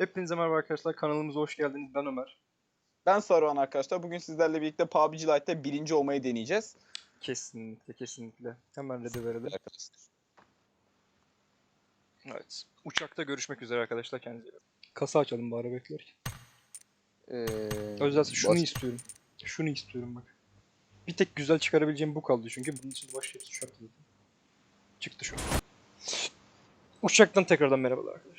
Hepinize merhaba arkadaşlar. Kanalımıza hoş geldiniz. Ben Ömer. Ben Saruhan arkadaşlar. Bugün sizlerle birlikte PUBG Lite'de birinci olmayı deneyeceğiz. Kesinlikle, kesinlikle. Hemen ready verelim. Arkadaşlar. Evet. Uçakta görüşmek üzere arkadaşlar. Kendinize. Kasa açalım bari beklerken. Ee, Özel şunu baş- istiyorum. Şunu istiyorum bak. Bir tek güzel çıkarabileceğim bu kaldı çünkü. Bunun için başka hepsi. Çıktı şu an. Uçaktan tekrardan merhabalar arkadaşlar.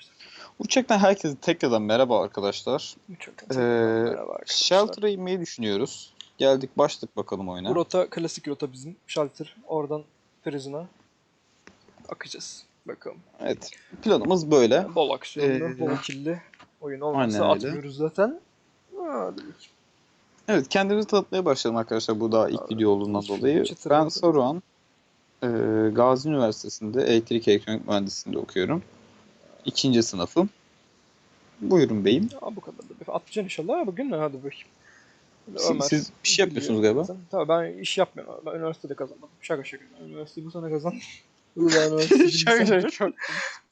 Uçaktan herkese tekrardan merhaba arkadaşlar. Uçaktan Ee, merhaba arkadaşlar. Shelter'a inmeyi düşünüyoruz. Geldik başladık bakalım oyuna. Bu rota klasik rota bizim. Shelter. Oradan Prison'a akacağız. Bakalım. Evet. Planımız böyle. Bol aksiyonlu, Ee, bol killi oyun olmazsa atmıyoruz zaten. Hadi bakayım. Evet kendimizi tanıtmaya başlayalım arkadaşlar bu daha ilk Abi, video olduğundan dolayı. çıtır Ben. Saruhan. Ee, Gazi Üniversitesi'nde elektrik elektronik mühendisliğinde okuyorum. İkinci sınıfım. Buyurun beyim. Aa, bu kadar da. Atacaksın inşallah. Ha, bugün ne? Hadi bakayım. Siz, Ömer siz bir şey yapmıyorsunuz galiba. Tabii ben iş yapmıyorum. Ben üniversitede kazandım. Şaka şaka. Üniversiteyi bu sene kazandım. Uludağ Üniversitesi şaka şaka çok.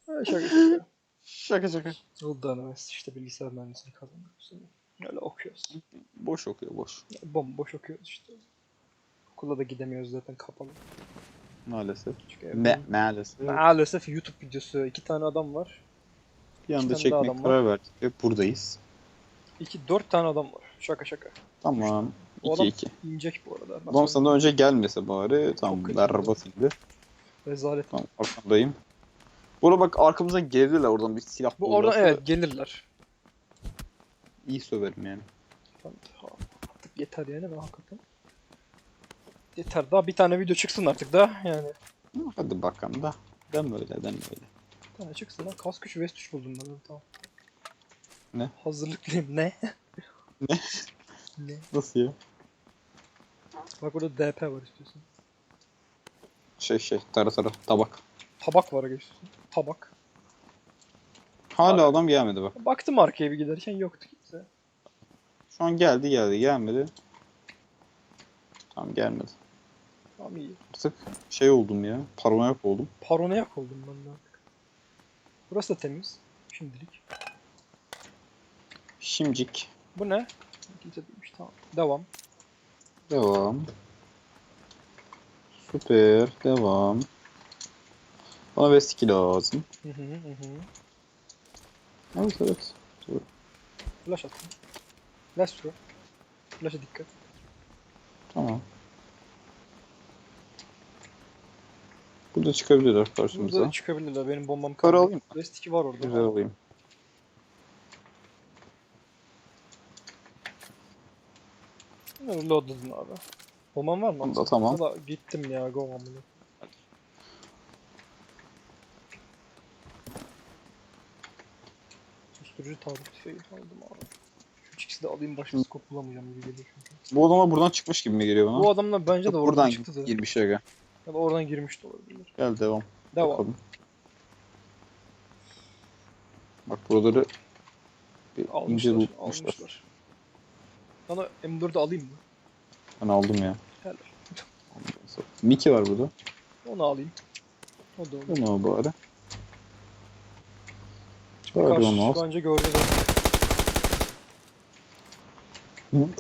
Şaka şaka. Şaka şaka. Uludağ Üniversitesi işte bilgisayar mühendisliği kazandık. bu sene. Öyle okuyoruz. Boş okuyor boş. Bomboş okuyoruz işte. Okula da gidemiyoruz zaten kapalı. Maalesef. Me maalesef. Maalesef YouTube videosu. iki tane adam var. Bir anda tane daha çekmeye adam karar verdik ve buradayız. İki, dört tane adam var. Şaka şaka. Tamam. O adam 2-2. inecek bu arada. Adam senden önce gelmese bari. Tamam kötü berbat şimdi. Rezalet. Tamam arkandayım. Burada bak arkamıza geldiler oradan bir silah Bu oradan evet gelirler. İyi söverim yani. Ben- ha, Artık yeter yani ben hakikaten. Yeter daha bir tane video çıksın artık da yani. Hadi bakalım da. Den böyle den böyle. Bir tane çıksın lan. Kas gücü Vest 3 buldum ben tamam. Ne? Hazırlıklıyım ne? Ne? ne? Nasıl ya? Bak burada DP var istiyorsan. Şey şey tara tara tabak. Tabak var istiyorsan. Tabak. Hala Abi. adam gelmedi bak. Baktım arkaya bir giderken yoktu kimse. Şu an geldi geldi gelmedi. Tamam gelmedi. İyi. Artık şey oldum ya. Paranoyak oldum. Paranoyak oldum ben de artık. Burası da temiz. Şimdilik. Şimcik. Bu ne? Kimse değilmiş tamam. Devam. Devam. Süper. Devam. Bana 2 lazım. Hı hı hı hı. Evet evet. Flash attım. Flash throw. Flash'a dikkat. Tamam. Burada çıkabilirler karşımıza. Burada çıkabilirler. Benim bombam kaldı. alayım mı? West 2 var orada. Güzel alayım. Reloadladın abi. Bombam var mı? Bunda tamam. Valla gittim ya go amına. Susturucu tablet şey aldım abi. Şu ikisi de alayım başka scope bulamayacağım gibi geliyor çünkü. Bu adamlar buradan çıkmış gibi mi geliyor bana? Bu adamlar bence de oradan buradan çıktı da. girmiş aga. Ya da oradan girmiş de olabilir. Gel devam. Devam. Bakalım. Bak buraları bir ince Almışlar, lootmuşlar. almışlar. Bana M4'ü alayım mı? Ben aldım ya. Helal. Mickey var burada. Onu alayım. O da olur. Onu al bari. Bari onu al. bence göreceğiz.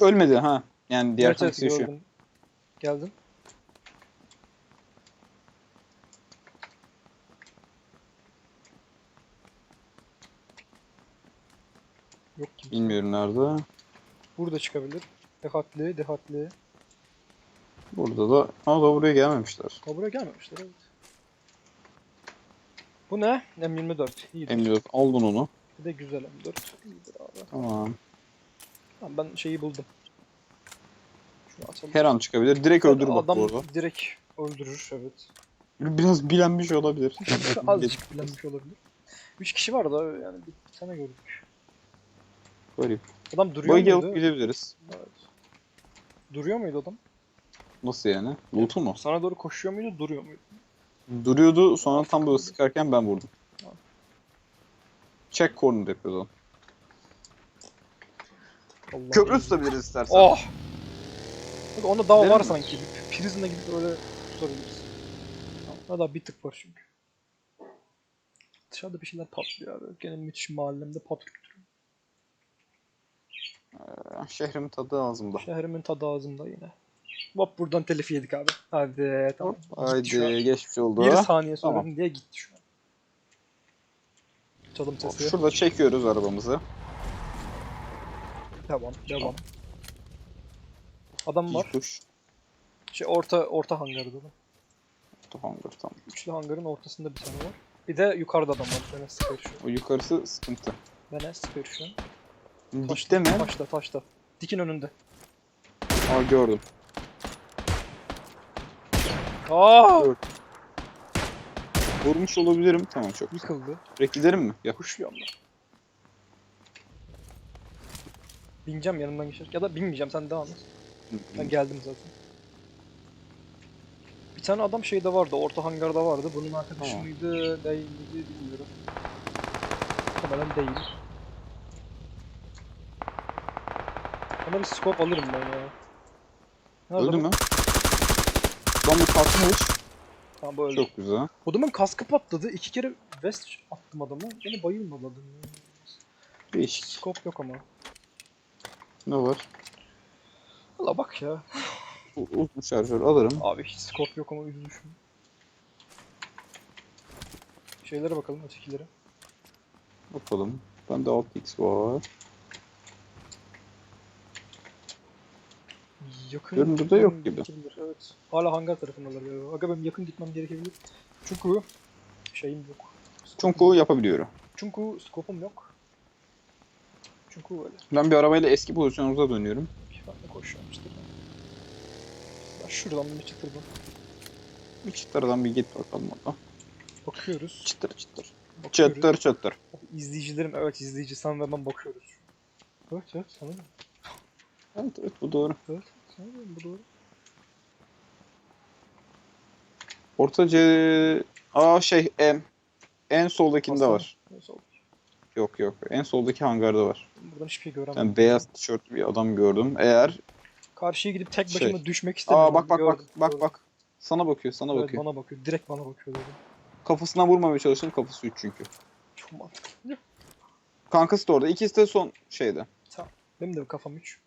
Ölmedi ha. Yani diğer Evet, evet, tanesi yaşıyor. gördüm. Geldin. Yok kimse. Bilmiyorum nerede. Burada çıkabilir. Dehatli, dehatli. Burada da. Ama da buraya gelmemişler. Ha buraya gelmemişler evet. Bu ne? M24. İyidir. M4 aldın onu. Bir de güzel M4. İyidir abi. Tamam. Tamam, ben şeyi buldum. Şunu. Her an çıkabilir. Direkt öldür bak Adam bu arada. direkt öldürür evet. Biraz bilenmiş olabilir. Azıcık bilenmiş olabilir. 3 kişi var da yani bir tane gördük. Garip. Adam duruyor Buggy muydu? alıp gidebiliriz. Evet. Duruyor muydu adam? Nasıl yani? Loot'u mu? Sana doğru koşuyor muydu, duruyor muydu? Duruyordu sonra tam böyle sıkarken ben vurdum. Check corner yapıyordu. Allah Köprü tutabiliriz istersen. Oh! Bak onda daha Verir var mi? sanki. Prizine gidip öyle tutabiliriz. Tamam. Daha bir tık var çünkü. Dışarıda bir şeyler patlıyor abi. Gene müthiş mahallemde pat küktürüyor. Ee, Şehrimin tadı ağzımda. Şehrimin tadı ağzımda yine. Hop buradan telif yedik abi. Hadi tamam. Haydi geçmiş oldu. Bir saniye Tamam. söyledim diye gitti şu an. Çalım Hop, sesi. Şurada çekiyoruz arabamızı. Devam, devam. Adam var. Tuş. Şey orta orta hangarda da. Hangar tamam. Üçlü hangarın ortasında bir tane var. Bir de yukarıda adam var. Bana sıkıyor şu an. O yukarısı sıkıntı. Bana sıkıyor şu an. Dikte mi? Taşta, taşta. Dikin önünde. Aa gördüm. Aa! Gördüm. Vurmuş olabilirim. Tamam çok. Yıkıldı. Direkt giderim mi? Ya. Kuşluyorum ben. Bineceğim yanımdan geçer. Ya da binmeyeceğim sen devam et. Ben geldim zaten. Bir tane adam şeyde vardı, orta hangarda vardı. Bunun arkadaşı Tamam. mıydı, değil miydi bilmiyorum. Muhtemelen değil. Ona bir scope alırım ben ya. Nerede Öldü bu? mü? Lan bu kalkmış. Tamam bu öldü. Çok güzel. Adamın kaskı patladı. İki kere vest attım adama. Beni bayılmadı ya. Değişik. Scope yok ama. Ne var? Valla bak ya. U- Uzun şarjör alırım. Abi hiç scope yok ama üzülmüşüm. Şeylere bakalım ötekilere. Bakalım. Bende 6x var. Yakın Görünürde yok yakın gibi. gerekebilir, Evet. Hala hangar tarafındalar galiba. Aga benim yakın gitmem gerekebilir. Çünkü şeyim yok. Çünkü yapabiliyorum. Çünkü scope'um yok. Çünkü öyle. Ben bir arabayla eski pozisyonumuza dönüyorum. Ben de koşuyorum işte ben. Şuradan bir çıtırdan. Bir çıtırdan bir git bakalım orada. Bakıyoruz. Çıtır çıtır. bakıyoruz. Çıtır çıtır. İzleyicilerim evet izleyici sen ve ben bakıyoruz. Evet evet ne? Evet evet bu doğru. Evet ne? Bu doğru. Orta C... Aa şey M. En soldakinde Baksana. var. Neyse oldu. Yok yok. En soldaki hangarda var. Buradan hiçbir şey göremem. Ben beyaz tişörtlü bir adam gördüm. Eğer... Karşıya gidip tek Şey. başıma düşmek istemiyorum. Aa bak bak bak. Gördüm, Bak gördüm. bak. Sana bakıyor sana Evet, bakıyor. bana bakıyor. Direkt bana bakıyor dedim. Kafasına vurmamaya çalıştım. Kafası 3 çünkü. Çok mantıklı. Kankası da orada. İkisi de son şeyde. Benim de kafam 3.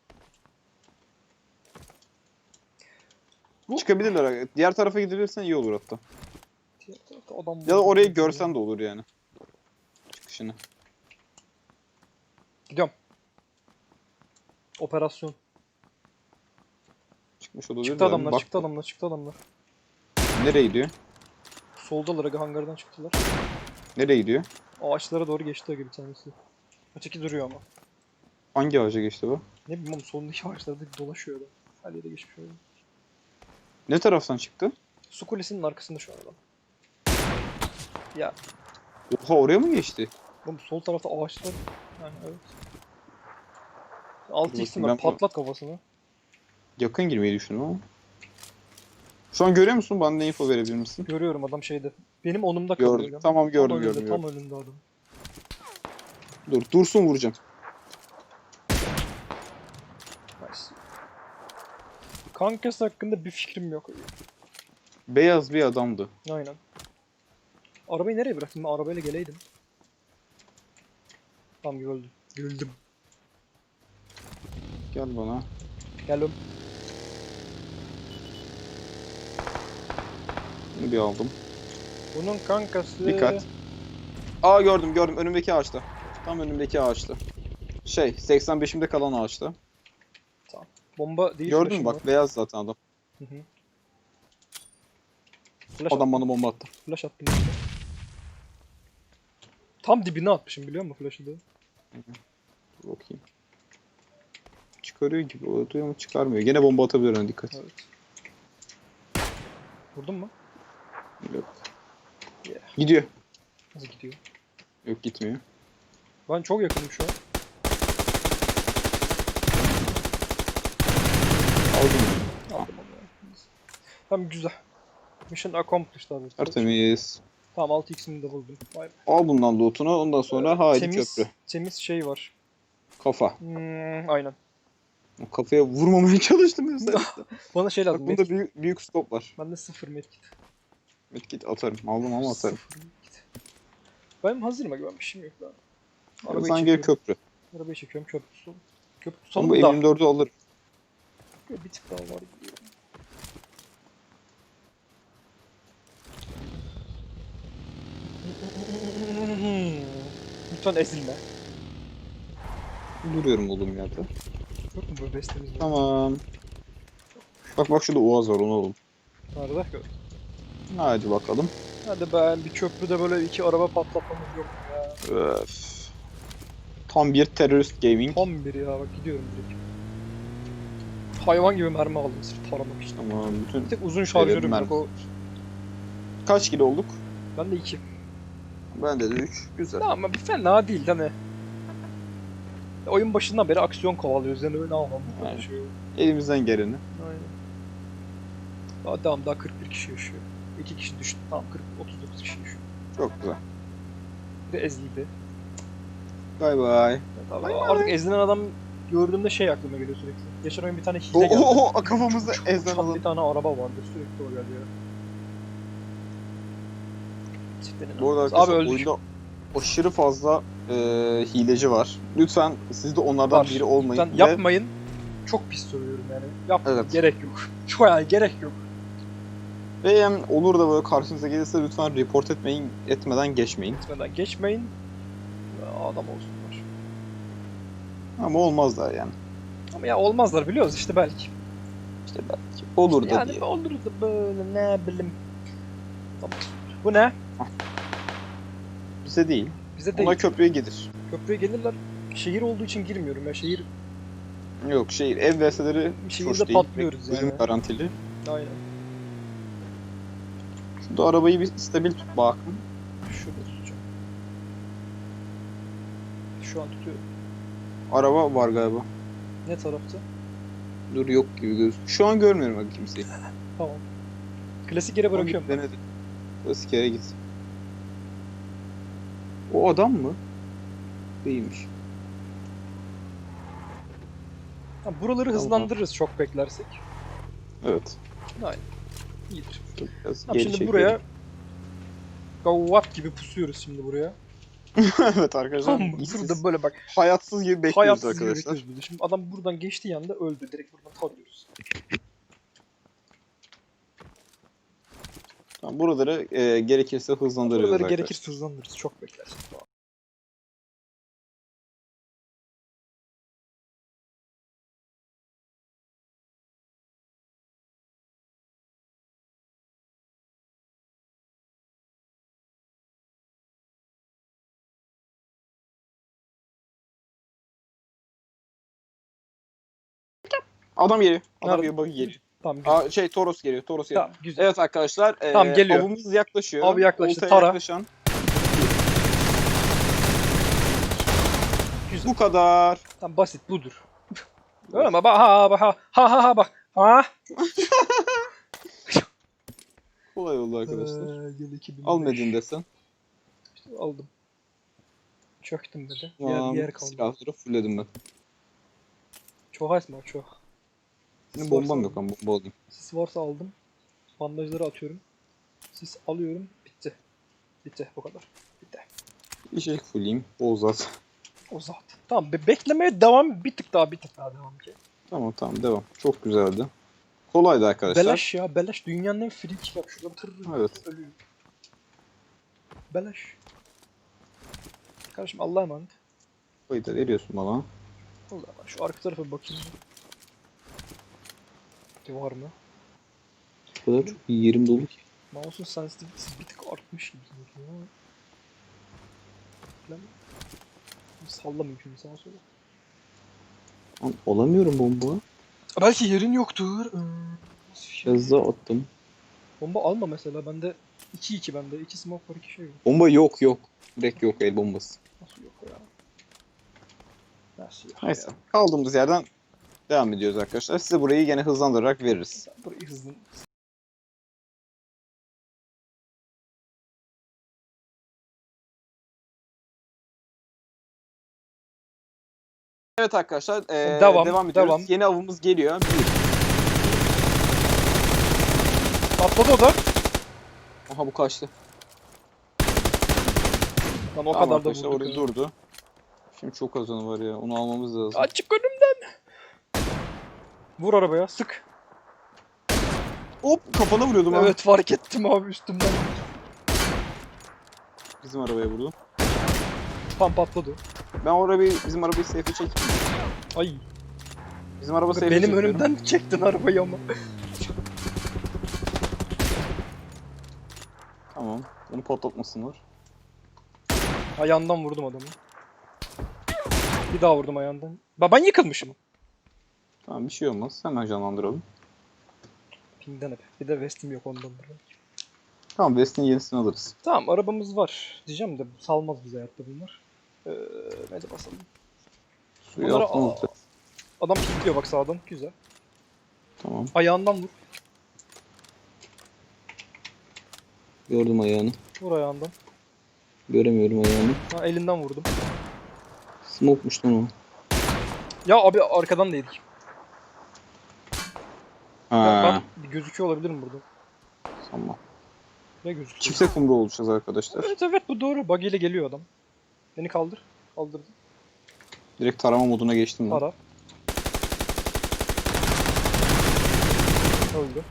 Bu- Çıkabilirler. Diğer tarafa gidebilirsen iyi olur hatta. Adam Ya da orayı görsen de olur yani. Çıkışını. Gidiyorum. Operasyon. Çıkmış olabilir. Çıktı de adamlar, bak- çıktı adamlar, çıktı adamlar. Nereye gidiyor? Soldalar aga hangardan çıktılar. Nereye gidiyor? Ağaçlara doğru geçti aga bir tanesi. Öteki duruyor ama. Hangi ağaca geçti bu? Ne bileyim oğlum solundaki ağaçlarda dolaşıyor adam. Her yere geçmiş öyle. Ne taraftan çıktı? Su kulesinin arkasında şu an adam. Ya Oha oraya mı geçti? oğlum sol tarafta ağaçlar. Yani evet. 6 bakayım, x'im var ben- patlat kafasını. Yakın girmeyi düşündüm ama. Şu an görüyor musun? Bana ne info verebilir misin? Görüyorum adam şeyde. Benim onumda kalıyor. Gördüm. adam. Tamam gördüm tam önünde, gördüm. Tam gördüm. önünde adam. Dur dursun vuracağım. Kankası hakkında bir fikrim yok. Beyaz bir adamdı. Aynen. Arabayı nereye bıraktım? Ben arabayla geleydim. Tamam güldüm. Güldüm. Gel bana. Gel oğlum. Bunu bir aldım. Bunun kankası... Dikkat. Aa gördüm gördüm önümdeki ağaçta. Tam önümdeki ağaçta. Şey 85'imde kalan ağaçta. Bomba değil. Gördün mü bak beyaz zaten adam. Hı hı. Flash, Adam attım, bana bomba attı. flash attım. işte. Tam dibine atmışım biliyor musun flash'ı da? Dur bakayım. Çıkarıyor gibi oluyor ama çıkarmıyor. Gene bomba atabilir ona dikkat. Evet. Vurdun mu? Yok. Yeah. Gidiyor. Nasıl gidiyor? Yok gitmiyor. Ben çok yakınım şu an. Aldım. Tamam güzel. Mission accomplished abi. Tertemiz. Tamam 6x'imi de buldum. Vay be. Al bundan lootunu ondan sonra haydi temiz, köprü. temiz şey var. Kafa. Hmm, aynen. Kafaya vurmamaya çalıştım özellikle. Bana şey Bak lazım. bunda medkit. büyük, büyük scope var. Bende sıfır medkit. Git atarım. Aldım ama atarım. Sıfır medkit. Benim hazırım aga ben bir şeyim yok daha. Arabayı Sen gel köprü. Arabayı çekiyorum oldu. Köprü Ama bu sonunda. M24'ü alır. Bir tık daha var gibi. Lütfen ezilme. Duruyorum olduğum yerde. Yok mu böyle bestemiz var? Tamam. Bak bak şurada Uaz var onu alalım. Nerede? Gör. Hadi bakalım. Hadi ben bir köprüde böyle iki araba patlatmamız yok mu ya. Öf. Tam bir terörist gaming. Tam bir ya bak gidiyorum direkt. Hayvan gibi mermi aldım sırf taramak için. Tamam bütün Bir tek uzun şarjörüm mermi. yok o. kaç kilo olduk? Ben de iki. Bende de 3. Güzel. Ya ama bir fena değil hani. Oyun başından beri aksiyon kovalıyoruz yani öyle anlamda Aynen. konuşuyor. Elimizden geleni. Aynen. Daha devam daha 41 kişi yaşıyor. 2 kişi düştü. Tamam 40 39 kişi yaşıyor. Çok güzel. Bir de ezildi. Bay bay. Artık ezilen adam gördüğümde şey aklıma geliyor sürekli. Geçen oyun bir tane hile O, geldi. o, o kafamızda Çok ezden uçan alalım. bir tane araba vardı sürekli o geliyor. Siktirin Bu arada abi. arkadaşlar Abi öldük. oyunda aşırı fazla e, hileci var. Lütfen siz de onlardan Var. biri olmayın. Lütfen ve- yapmayın. Çok pis söylüyorum yani. Yapmayın. Evet. Gerek yok. Şu yani gerek yok. Ve yani olur da böyle karşınıza gelirse lütfen report etmeyin, etmeden geçmeyin. Gitmeden geçmeyin. Ya Adam olsunlar. Ama olmaz da yani. Ama ya olmazlar biliyoruz işte belki. İşte belki olur da yani diye. olur da böyle ne bileyim. Tamam. Bu ne? Bize değil. Bize değil. Ona köprüye gelir. Köprüye gelirler. Şehir olduğu için girmiyorum ya. Şehir Yok şey ev verseleri Şehirde hoş değil. patlıyoruz Ölüm yani. garantili. aynen. Şurada arabayı bir stabil tut bakın. Şurada tutacağım. Şu an tutuyorum. Araba var galiba. Ne tarafta? Dur yok gibi göz. Şu an görmüyorum bak kimseyi. Tamam. Klasik yere bırakıyorum. Denedim. Klasik yere git. O adam mı? Değilmiş. Ha, buraları Tamam. hızlandırırız çok beklersek. Evet. İyidir. Biraz Tamam, geri şimdi çekelim. buraya Gavat gibi pusuyoruz şimdi buraya. evet arkadaşlar. Tamam mı? işsiz. Burada böyle bak Hayatsız gibi bekliyoruz hayatsız arkadaşlar. Şimdi adam buradan geçtiği anda öldü. Direkt buradan tarıyoruz. Tamam, buraları e, gerekirse hızlandırırız Buraları arkadaşlar. gerekirse hızlandırırız. Çok beklersek. Adam geliyor. Adam Nerede? geliyor, buggy geliyor. Tamam güzel. Aa, şey Toros geliyor, Toros geliyor. Tamam güzel. Evet arkadaşlar, e, Tamam, geliyor. avımız yaklaşıyor. Av yaklaştı, Oltaya tara. yaklaşan. Güzel. Bu kadar. Tamam basit budur. Öyle mi? Bak ha bak ha ha ha ha bak. Ha. Kolay oldu arkadaşlar. Ee, gel 2005. Al Medin desen. İşte aldım. Çöktüm dedi. Tamam, Yer, yer kaldı. silahları fullledim ben. Çok az mı? Çok. Benim bombam yok ama bomba alayım. Sis varsa aldım. Bandajları atıyorum. Sis alıyorum. Bitti. Bitti. Bu kadar. Bitti. Bir şey fullleyeyim. O zaten. O zaten. Tamam. Be beklemeye devam. Bir tık daha bir tık daha devam ki. Tamam tamam devam. Çok güzeldi. Kolaydı arkadaşlar. Beleş ya. Beleş. Dünyanın en free kill yap. Şuradan tır Evet. ölüyor. Beleş. Kardeşim Allah'a emanet. Da veriyorsun bana. Allah'a emanet. Şu arka tarafa bakayım. Var mı? O kadar çok yerim dolu ki. Mouse'un sensitivitesi bir tık artmış gibi sanki ama. Lan. Sallamayayım şimdi sağa sola. Lan, Alamıyorum bomba. Belki yerin yoktur. Hmm, bir şey? Attım. Bomba alma mesela bende 2-2 bende 2 smoke var 2 şey yok. Bomba yok yok. Direkt yok el bombası. Nasıl yok ya? Nasıl yok Neyse. ya? Kaldığımız yerden devam ediyoruz arkadaşlar. Size burayı gene hızlandırarak veririz. Burayı hızlı Evet arkadaşlar eee, Devam, devam, ediyoruz. devam. Yeni avımız geliyor. Bir. Atladı o da. Aha bu kaçtı. Lan o Tamam kadar da arkadaşlar vurduk. orayı ya. durdu. Şimdi çok az var ya. Onu almamız lazım. Açık önümden. Vur arabaya sık. Hop kafana vuruyordum ha. Evet fark ettim abi üstümden. Bizim arabaya vurdu. Tam patladı. Ben o arabayı, bizim arabayı safe'e çektim. Ay Bizim araba safe'e benim çekiyorum. önümden çektin arabayı ama. Tamam. Onu patlatmasınlar. Ayağından vurdum adamı. Bir daha vurdum ayağından. Ben, ben yıkılmışım. Tamam bir şey olmaz. Hemen canlandıralım. Pingden hep. Bir de vestim yok ondan dolayı. Tamam West'in yenisini alırız. Tamam arabamız var diyeceğim de salmaz bize hayatta bunlar. Ee, ne de basalım. Suyu alacağız. Adam kilitliyor bak sağdan. Güzel. Tamam. Ayağından vur. Gördüm ayağını. Vur ayağından. Göremiyorum ayağını. Ha, elinden vurdum. Smoke'muş lan o. Ya abi arkadan. Ya Ha, ben gözüküyor olabilirim burada. tamam. Ne gözüküyor? Çifte kumru olacağız arkadaşlar. Evet evet bu doğru. Buggy ile geliyor adam. Beni kaldır. Kaldırdım. Direkt tarama moduna geçtim ben. Para. Öldü.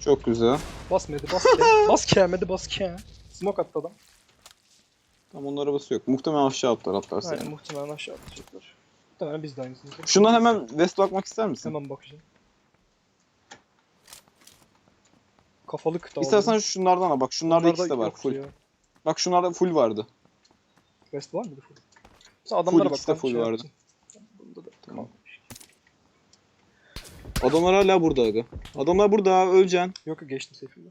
Çok güzel. Basmadı bas ke. bas kemedi bas ke. Smoke attı adam. Tam onun arabası yok. Muhtemelen aşağı atlar atlarsa. Aynen yani. muhtemelen aşağı atacaklar. Muhtemelen biz de aynısını. Şundan hemen West bakmak ister misin? Hemen bakacağım. Kafalık da İstersen şunlardan al. Bak şunlarda ikisi de var. Full. ya. Bak şunlarda full vardı. West var mıydı full? Sen adamlara bak. ikisi de ben full şey vardı. Bunda da Tamam. Adamlar hala burada aga. Adamlar burada öleceksin. Yok geçtim seyfiyle.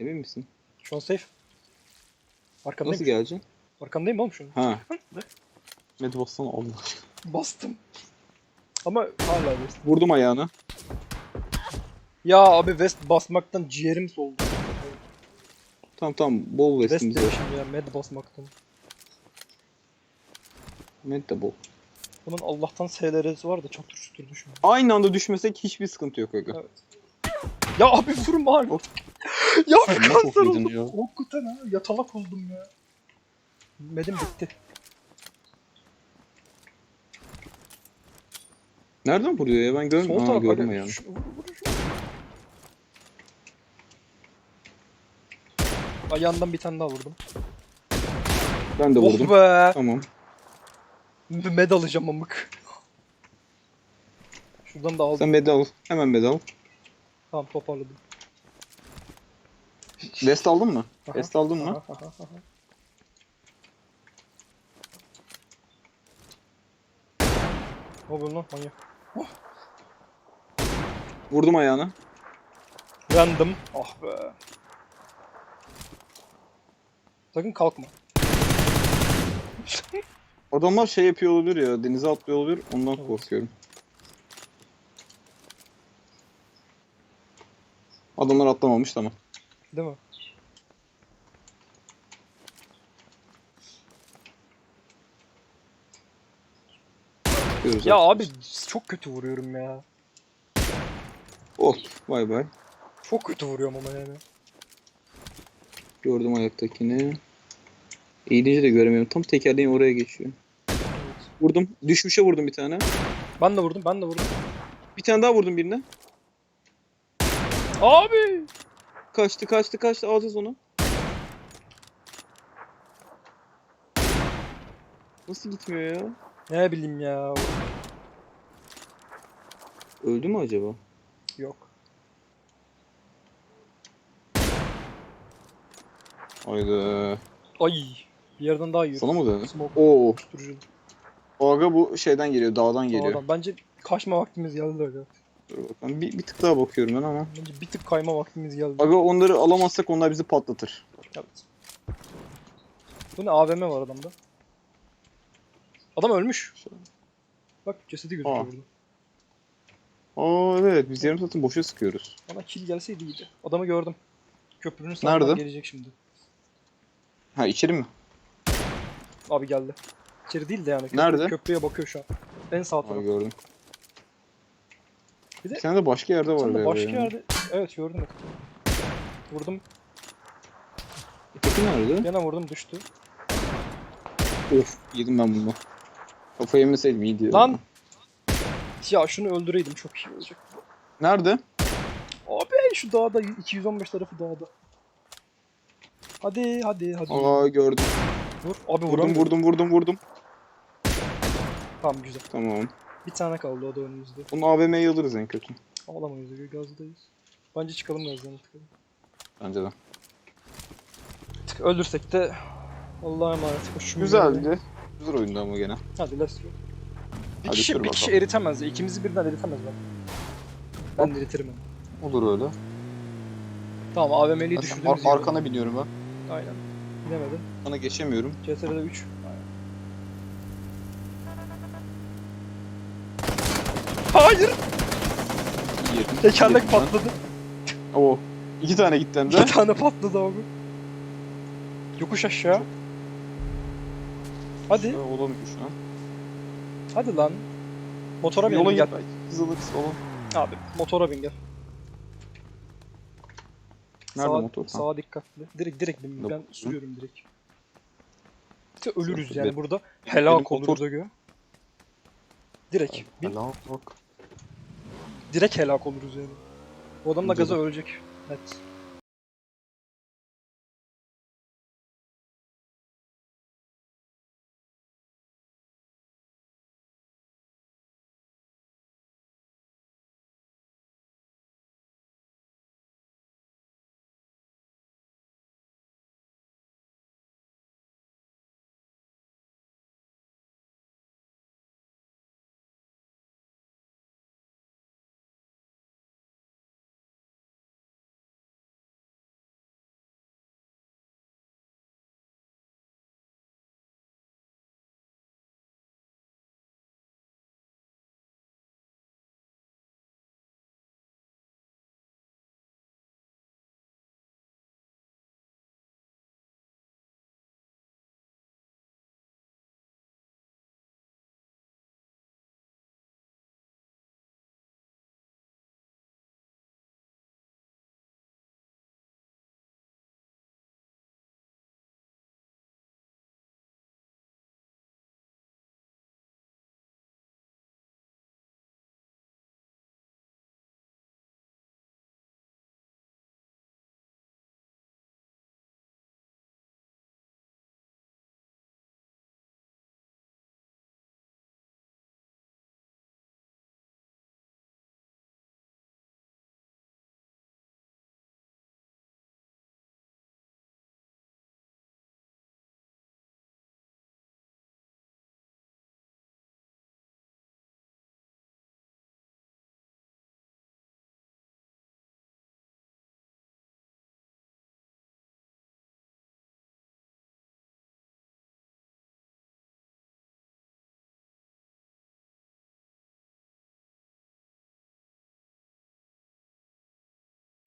Emin misin? Şu an safe. Arkandayım. Nasıl geleceksin? Arkandayım oğlum şu an. Ha. Med bassana Allah aşkına. Bastım. Ama hala West. Vurdum ayağını. Ya abi West basmaktan ciğerim soldu. Tamam tamam bol West West'imiz var. demişim ya med basmaktan. Med de bol. Bunun Allah'tan SLR'si var da çatır çutur düşmüyor. Aynı anda düşmesek hiçbir sıkıntı yok aga. Evet. Ya abi vurma abi. Of. ya bir kanser oldum. Hakikaten ha. Yatalak oldum ya. Medim bitti. Nereden vuruyor ya ben Sol görmüyorum. Aa, taraf gördüm ayağını. Şu-. Ayağından bir tane daha vurdum. Ben de Oh vurdum. be. Tamam. Med alacağım amık. Şuradan da aldım. Sen med al. Hemen med al. Tamam toparladım. West aldın mı? Aha. West aldın mı? Aha, aha, aha. Ne oluyor lan manyak? Vurdum ayağını. Random. Ah be. Sakın kalkma. Adamlar şey yapıyor olabilir ya. Denize atlıyor olabilir. Ondan Evet. korkuyorum. Adamlar atlamamış tamam. Değil mi? Diyoruz Ya abi çok kötü vuruyorum ya. Oh bay bay. Çok kötü vuruyorum ama yani. Gördüm ayaktakini. Eğilince de göremiyorum. Tam tekerleğin oraya geçiyor. Vurdum. Düşmüşe vurdum bir tane. Ben de vurdum, ben de vurdum. Bir tane daha vurdum birine. Abi! Kaçtı kaçtı kaçtı. Alacağız onu. Nasıl gitmiyor ya? Ne bileyim ya. Öldü mü acaba? Yok. Haydi. Ay! Bir yerden daha yiyorum. Sana mı döndü? Smoke. Oo. Tuturucu. O aga bu şeyden geliyor. Dağdan geliyor. Adam. Bence kaçma vaktimiz geldi aga. Dur bakalım. Bir, bir tık daha bakıyorum ben ama. Bence bir tık kayma vaktimiz geldi. Aga onları alamazsak onlar bizi patlatır. Evet. Bu ne AVM var adamda. Adam ölmüş. Bak cesedi gözüküyor Aa. burada. Aa evet biz yarım saatini boşa sıkıyoruz. Bana kill gelseydi iyiydi. Adamı gördüm. Köprünün sağından Nerede? gelecek şimdi. Ha içeri mi? Abi geldi. İçeri değil de yani. Köprü, Nerede? Köprüye bakıyor şu an. En sağ Abi taraf. gördüm. Bir de- Bir tane de başka yerde var Sen de galiba başka ya. yerde... Evet gördüm. Vurdum. Tek Şu nerede? Yana vurdum düştü. Of yedim ben bunu. Kafa yemeseydim iyiydi. Lan! Ya şunu öldüreydim çok iyi olacak. Nerede? Abi şu dağda 215 tarafı dağda. Hadi hadi hadi. Aa gördüm. Vur. Abi Vurdum vurdum vurdum vurdum. Tamam güzel. Tamam. Bir tane kaldı o da önümüzde. Bunu AVM'yi alırız en kötü. Ağlamayız Ege gazdayız. Bence çıkalım gazdan artık. Bence de. Tık öldürsek de Allah'a emanet. Hoşuma Güzeldi. Güzel oyundu ama gene. Hadi let's go. Bir Hadi kişi, sür bir kişi bakalım. eritemez ya. İkimizi birden eritemez ben. Ben de eritirim onu. Olur öyle. Tamam AVM'liyi Ben düşürdüğümüz ar- arkana biniyorum ben. Aynen. Binemedi. Bana geçemiyorum. CTR'de 3. Hayır. İyi yedim. Tekerlek İyi yedim patladı. Oo. İki tane gitti hem de. Bir tane patladı abi. Yokuş aşağı. Hadi. Şöyle Olamıyor şu an. Hadi lan. Motora bin gel. belki Hız alırız. Abi motora bin gel. Nerede sağa, motor? Ha. Sağa dikkatli. Direkt direkt bin. Ben sürüyorum direkt. İşte ölürüz yani burada. benim Helak motor- oluruz Ögü. Direkt. Bin. Helal bak. Direkt helak oluruz yani. Bu adam da gaza ölecek. Evet.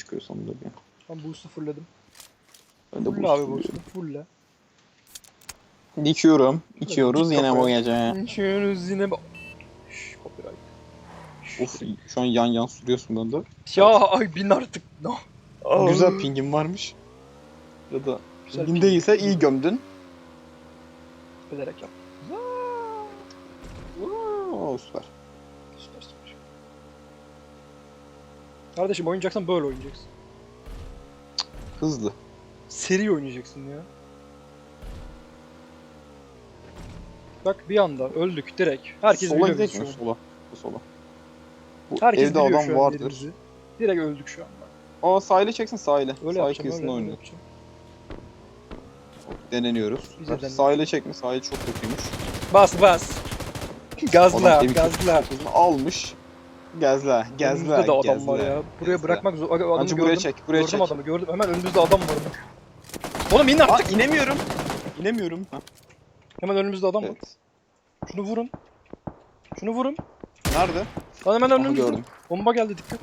Çıkıyor sonunda bir. Ben boost'u fullledim. Ben de Full abi üstünde. boost'u. Fulle. Dikiyorum. içiyoruz dik yine bu gece. İçiyoruz yine bu. Şşş copyright. Şşş. Of şu an yan yan sürüyorsun ben de. Ya ay bin artık. No. Aa. Güzel pingin varmış. Ya da Güzel pingin ping. değilse iyi gömdün. Bilerek yap. Süper. Süper Kardeşim oynayacaksan böyle oynayacaksın. Hızlı. Seri oynayacaksın ya. Bak bir anda öldük direkt. Herkes sola biliyor gidelim şu an. Sola. Bu sola. Bu Herkes evde biliyor adam şu an vardır. yerimizi. Direkt öldük şu an. Bak. Aa sahile çeksin sahile. Öyle Sahil yapacağım kıyısında öyle, oynuyor. yapacağım. Deneniyoruz. Biz de Bak, denedik. Sahile çekme. Sahil çok kötüymüş. Bas bas. Gazla Adam gazla. almış. Gezle, Önümüzde de adam gezle. var ya. Buraya bırakmak zor. Adamı Bence gördüm. buraya çek, buraya gördüm çek. adamı gördüm. Hemen önümüzde adam var. Oğlum in Aa artık. inemiyorum. İnemiyorum. Ha, Hemen önümüzde adam var. evet. Şunu vurun. Şunu vurun. Nerede? Lan hemen Aha, önümüzde. gördüm. Bomba geldi dikkat.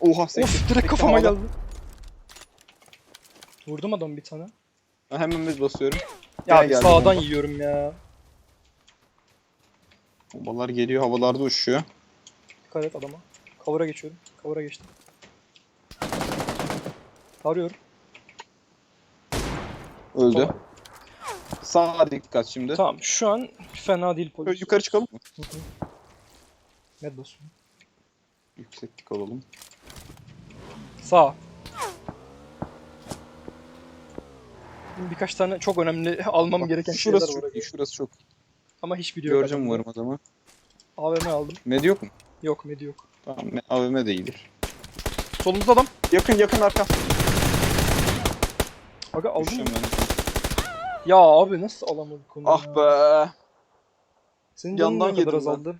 Oha sekti. Of direkt kafama havada. geldi. Vurdum adam bir tane. Ben hemen bir basıyorum. Ya Gel bir geldi sağdan bomba. yiyorum ya. Bombalar geliyor havalarda uçuyor. Dikkat et adama. Cover'a geçiyorum. Cover'a geçtim. Arıyorum. Öldü. Tamam. Sağa dikkat şimdi. Tamam şu an fena değil polis. yukarı çıkalım mı? Hı hı. Yükseklik alalım. Sağ. Birkaç tane çok önemli almam Bak, gereken şurası şeyler var. çok iyi, şurası çok iyi. Ama hiçbiri yok. Göreceğim umarım adamı. AVM aldım. Med yok mu? Yok med yok. Tamam, me- AVM de iyidir. Solumuzda adam. Yakın yakın arka. Aga aldın mı? Düşeceğim ben. Ya abi nasıl alamadık onu? Ah ya? be. Senin canın yandan ne kadar yedim ben. azaldı?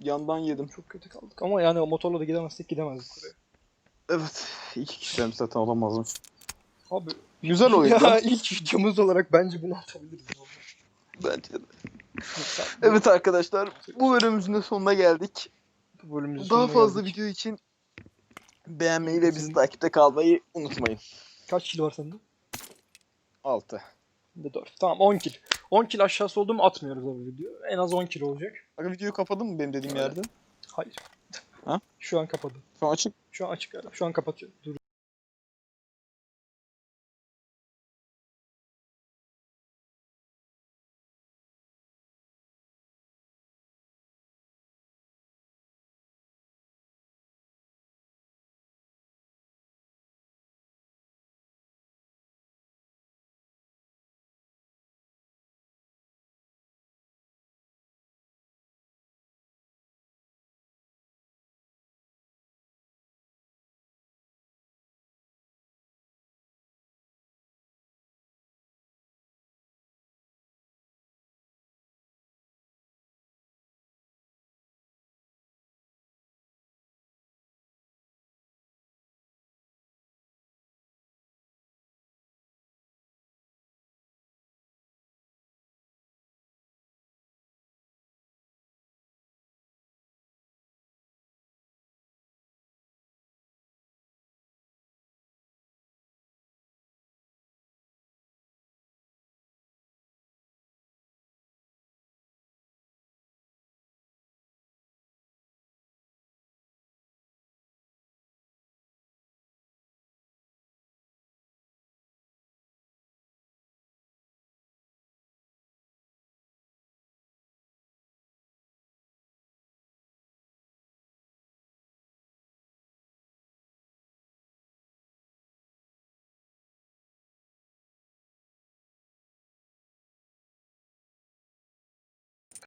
Yandan yedim. Çok kötü kaldık. Ama yani o motorla da gidemezsek gidemezdik oraya. Evet. İki kişiden zaten alamazdım. Abi Güzel oyundu. ya ilk videomuz olarak bence bunu atabiliriz. Bence de. Evet arkadaşlar bu bölümümüzün de sonuna geldik. bu bölümümüzün Daha fazla geldik. video için beğenmeyi ve bizi takipte kalmayı unutmayın. Kaç kilo var sende? 6. Bende 4. Tamam 10 kilo. 10 kilo aşağısı oldu mu atmıyoruz abi video. En az 10 kilo olacak. Bak videoyu kapadın mı benim dediğim Evet. yerde? Hayır. Ha? Şu an kapadı. Şu an açık. Şu an açık. Şu an kapatıyor. Dur.